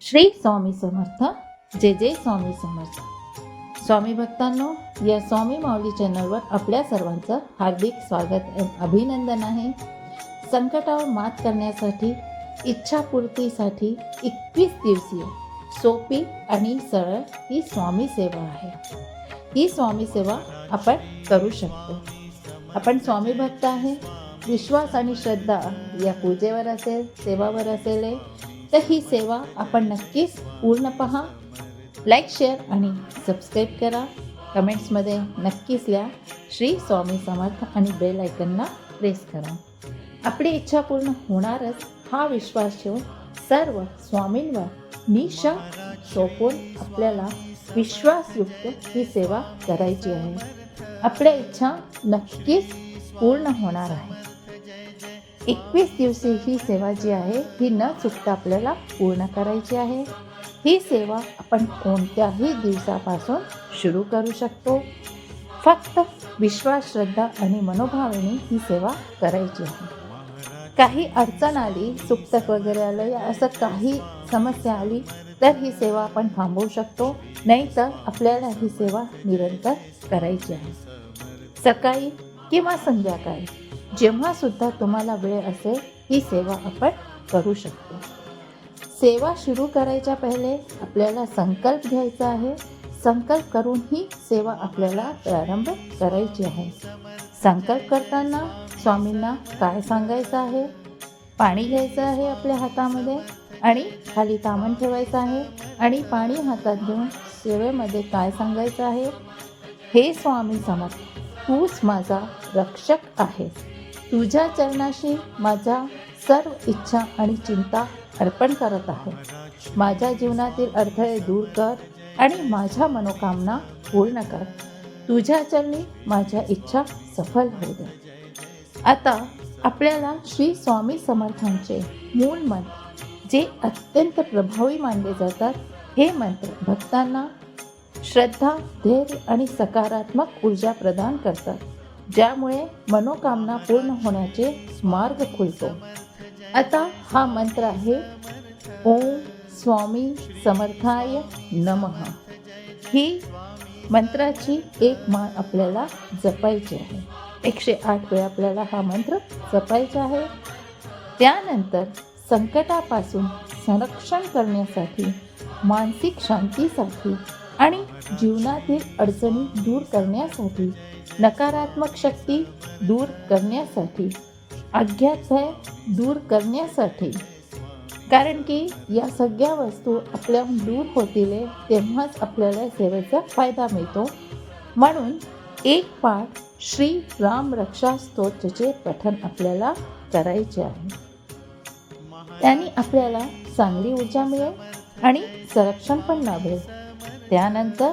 श्री स्वामी समर्थ जे जे स्वामी समर्थ. स्वामी भक्तांनो या स्वामी माऊली चॅनलवर आपल्या सर्वांचं हार्दिक स्वागत अभिनंदन आहे. संकटावर मात करण्यासाठी इच्छापूर्तीसाठी एकवीस दिवसीय सोपी आणि सरळ ही स्वामी सेवा आहे. ही स्वामी सेवा आपण करू शकतो. आपण स्वामी भक्त आहे. विश्वास आणि श्रद्धा या पूजेवर असेल सेवावर असेल तर ही सेवा आपण नक्कीच पूर्ण पहा. लाईक शेअर आणि सबस्क्राईब करा. कमेंट्समध्ये नक्कीच लिहा. श्री स्वामी समर्थ आणि बेल आयकनला प्रेस करा. आपली इच्छा पूर्ण होणारच हा विश्वास ठेवून सर्व स्वामींवर निशा सोपून आपल्याला विश्वासयुक्त ही सेवा करायची आहे. आपल्या इच्छा नक्कीच पूर्ण होणार आहे. एकवीस दिवसीय ही सेवा जी आहे ही न चुकता आपल्याला पूर्ण करायची आहे. ही सेवा आपण कोणत्याही दिवसापासून सुरू करू शकतो. फक्त विश्वास श्रद्धा आणि मनोभावाने ही सेवा करायची आहे. काही अडचण आली सुप्तक वगैरे आलं या असं काही समस्या आली तर ही सेवा आपण थांबवू शकतो. नाहीतर आपल्याला ही सेवा निरंतर करायची आहे. सकाळी किंवा संध्याकाळी. जेव्हा सुद्धा तुम्हाला वेळ असेल ही सेवा आपण करू शकतो. सेवा सुरू करायच्या पहिले आपल्याला संकल्प घ्यायचा आहे. संकल्प करून ही सेवा आपल्याला प्रारंभ करायची आहे. संकल्प करताना स्वामींना काय सांगायचं आहे? पाणी घ्यायचं आहे आपल्या हातामध्ये आणि खाली तामण ठेवायचं आहे आणि पाणी हातात घेऊन सेवेमध्ये काय सांगायचं आहे? हे स्वामी समर्थ तूच माझा रक्षक आहे तुझ्या चरणाशी माझ्या सर्व इच्छा आणि चिंता अर्पण करत आहे. माझ्या जीवनातील अडथळे दूर कर आणि माझ्या मनोकामना पूर्ण कर. तुझ्या चरणी माझ्या इच्छा सफल होऊ दे. आता आपल्याला श्री स्वामी समर्थांचे मूळ मंत्र जे अत्यंत प्रभावी मानले जातात हे मंत्र भक्तांना श्रद्धा धैर्य आणि सकारात्मक ऊर्जा प्रदान करतात. ज्यामुळे मनोकामना पूर्ण होण्याचे मार्ग खुलतो. आता हा मंत्र आहे ओम स्वामी समर्थाय नमः. ही मंत्राची एक माळ आपल्याला जपायची आहे. एकशे आठ वेळा आपल्याला हा मंत्र जपायचा आहे. त्यानंतर संकटापासून संरक्षण करण्यासाठी मानसिक शांतीसाठी आणि जीवनातील अडचणी दूर करण्यासाठी नकारात्मक शक्ती दूर करण्यासाठी अज्ञात दूर करण्यासाठी. कारण की या सगळ्या वस्तू आपल्याहून दूर होतील तेव्हाच आपल्याला सेवेचा फायदा मिळतो. म्हणून एक पाठ श्री राम रक्षा स्तोत्रचे पठन आपल्याला करायचे आहे. त्याने आपल्याला चांगली ऊर्जा मिळेल आणि संरक्षण पण लाभेल. त्यानंतर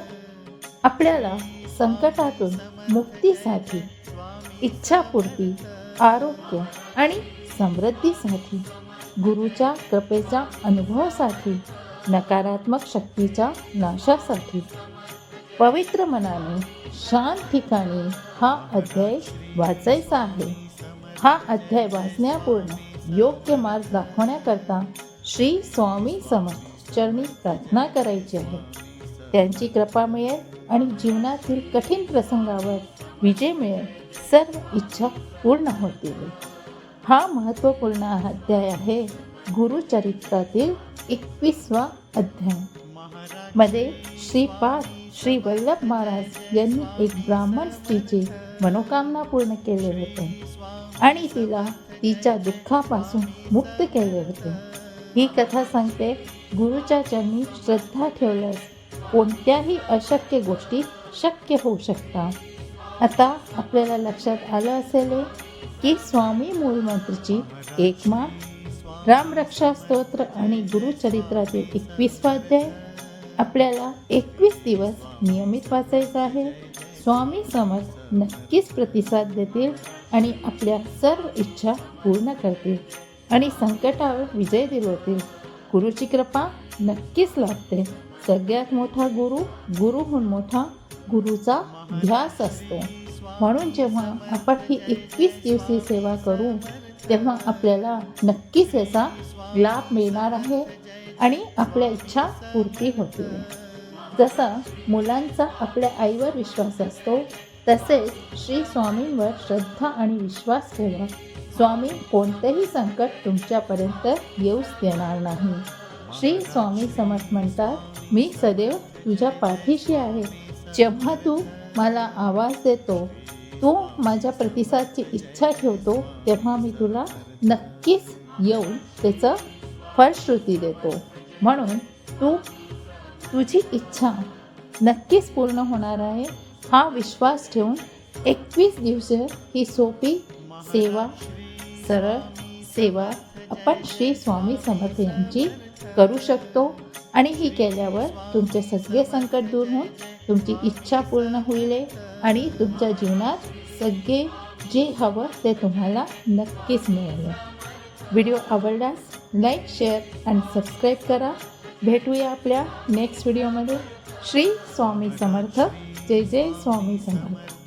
आपल्याला संकटातून मुक्तीसाठी इच्छापूर्ती आरोग्य आणि समृद्धीसाठी गुरुच्या कृपेच्या अनुभवासाठी नकारात्मक शक्तीच्या नाशासाठी पवित्र मनाने शांत ठिकाणी हा अध्याय वाचायचा आहे. हा अध्याय वाचण्यापूर्ण योग्य मार्ग दाखवण्याकरता श्री स्वामी समर्थ चरणी प्रार्थना करायची आहे. त्यांची कृपा मिळेल आणि जीवनातील कठीण प्रसंगावर विजय मिळेल. सर्व इच्छा पूर्ण होतील. हा महत्त्वपूर्ण अध्याय आहे गुरुचरित्रातील एकवीसवा अध्याय. मध्ये श्रीपाद श्री वल्लभ महाराज यांनी एक ब्राह्मण स्त्रीची मनोकामना पूर्ण केले होते आणि तिला तिच्या दुःखापासून मुक्त केले होते. ही कथा सांगते गुरुच्या चरणी श्रद्धा ठेवल्यास कोणत्याही अशक्य गोष्टी शक्य होऊ शकतात. आता आपल्याला लक्षात आलं असेल की स्वामी मूलमंत्रची एक माळ रामरक्षा स्तोत्र आणि गुरुचरित्रातील एकवीसवा अध्याय आपल्याला एकवीस दिवस नियमित वाचायचं आहे. स्वामी समज नक्कीच प्रतिसाद देतील आणि आपल्या सर्व इच्छा पूर्ण करतील आणि संकटावर विजय दिलवतील गुरुची कृपा नक्कीच लागते. सगळ्यात मोठा गुरु गुरुहून मोठा गुरुचा ध्यास असतो. म्हणून जेव्हा आपण ही एकवीस दिवसीय सेवा करू तेव्हा आपल्याला नक्कीच याचा लाभ मिळणार आहे आणि आपल्या इच्छा पूर्ती होतील. जसा मुलांचा आपल्या आईवर विश्वास असतो तसेच श्री स्वामींवर श्रद्धा आणि विश्वास ठेवा. स्वामी कोणतेही संकट तुमच्यापर्यंत येऊच देणार नाही. श्री स्वामी समर्थ म्हणतात मी सदैव तुझ्या पाठीशी आहे. जेव्हा तू मला आवाज देतो तू माझ्या प्रतिसादची इच्छा ठेवतो तेव्हा मी तुला नक्कीच येऊन त्याचं फलश्रुती देतो. म्हणून तू तुझी इच्छा नक्कीच पूर्ण होणार आहे. हा विश्वास ठेवून एकवीस दिवस ही सोपी सेवा सरळ सेवा आपण श्री स्वामी समर्थ यांची करू शकतो. आणि ही केल्यावर तुमचे सगळे संकट दूर होऊन तुमची इच्छा पूर्ण होईल आणि तुमच्या जीवनात सगळे जे हवं ते तुम्हाला नक्कीच मिळेल. व्हिडिओ आवडल्यास लाईक शेअर आणि सबस्क्राईब करा. भेटूया आपल्या नेक्स्ट व्हिडिओमध्ये. श्री स्वामी समर्थ. जय जय स्वामी समर्थ.